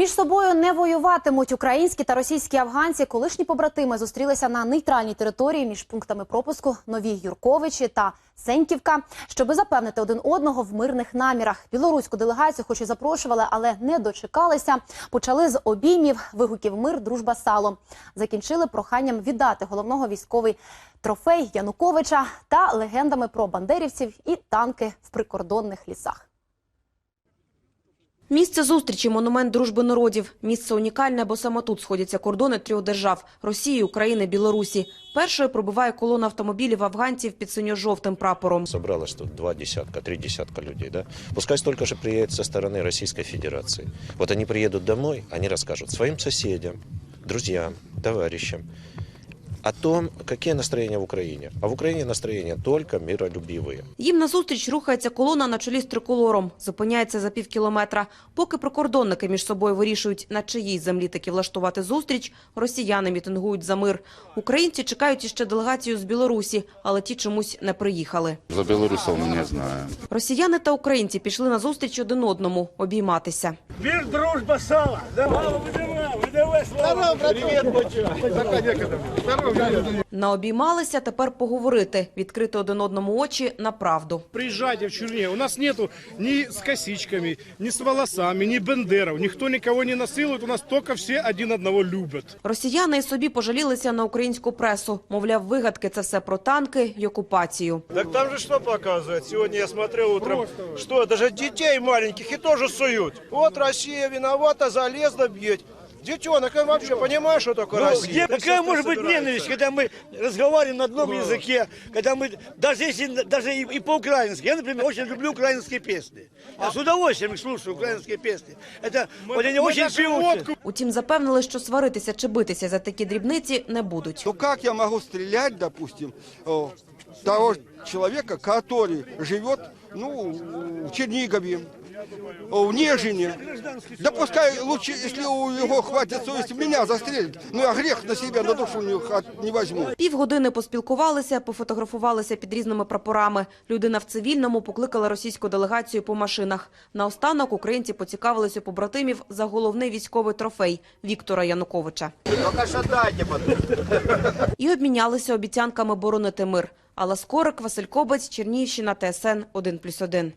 Між собою не воюватимуть українські та російські афганці. Колишні побратими зустрілися на нейтральній території між пунктами пропуску Нові Юрковичі та Сеньківка, щоби запевнити один одного в мирних намірах. Білоруську делегацію, хоч і запрошували, але не дочекалися. Почали з обіймів, вигуків мир, дружба, сало. Закінчили проханням віддати головного військовий трофей Януковича та легендами про бандерівців і танки в прикордонних лісах. Місце зустрічі – монумент дружби народів. Місце унікальне, бо саме тут сходяться кордони трьох держав – Росії, України, Білорусі. Першою пробиває колона автомобілів афганців під синьо-жовтим прапором. Собралось тут два десятка, три десятка людей, да? Пускай столько же приедет со стороны Российской Федерации. Вот они приедут домой, они расскажут своим соседям, друзьям, товарищам о том, какие настроения в Украине. А в Украине настроения только миролюбивые. Їм назустріч рухається колона на чолі з триколором. Зупиняється за пів кілометра. Поки прикордонники між собою вирішують, на чиїй землі таки влаштувати зустріч, росіяни мітингують за мир. Українці чекають іще делегацію з Білорусі, але ті чомусь не приїхали. За белорусов не знаю. Росіяни та українці пішли на зустріч один одному обійматися. Мир, дружба, сало. Давай, выдавай, выдавай слава. Наобіймалися тепер поговорити, відкрити один одному очі на правду. Приезжайте в Чернигов. У нас нету ни с косичками, ни с волосами, ни бендеров. Никто никого не насилует. У нас только все один одного любят. Росіяни і собі пожалілися на українську пресу. Мовляв, вигадки – це все про танки й окупацію. Так там же что показывают? Сегодня я смотрел утром, что даже детей маленьких и тоже суют. Вот Россия виновата, залезла бьет. Детенок, он вообще понимаешь, что такое Россия? Ну, Какая может быть ненависть, когда мы разговариваем на одном языке, когда мы, даже если, даже и, и по-украински, я, например, очень люблю украинские песни. Я с удовольствием слушаю украинские песни. Это, вот они очень даже певучие. водку Утім, запевнили, що сваритися чи битися за такі дрібниці не будуть. то как я могу стрелять, допустим, о, того человека, который живет, ну, в Чернигове, Нежине. Да пускай лучше, если у него хватит совести, меня застрелит. Ну, я грех на себя, на душу не, не возьму. Півгодини поспілкувалися, пофотографувалися під різними прапорами. Людина в цивільному покликала російську делегацію по машинах. Наостанок українці поцікавились у побратимів за головний військовий трофей Віктора Януковича. І обмінялися обіцянками боронити мир. Алла Скорик, Василь Кобець, Чернігівщина, ТСН 1+,1.